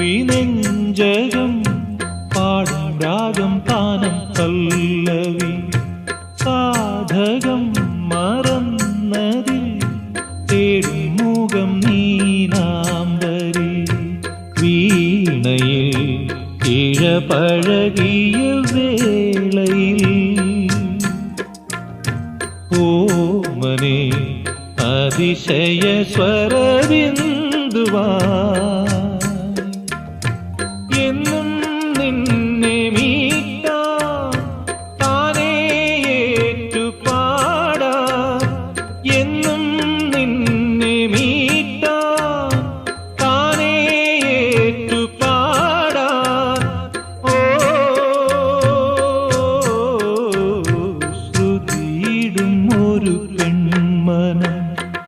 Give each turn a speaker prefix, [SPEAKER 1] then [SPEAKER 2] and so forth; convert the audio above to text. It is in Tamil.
[SPEAKER 1] கவி நெஞ்சகம் பாடும் ராகம் பானம் பல்லவி சாதகம் மறந்ததில் தேடும் மூகம் நீ நாம் வரி வீணையில் இழப்பழகிய வேளையில் ஓமனே அதிசய ஸ்வரவிந்துவான் മനം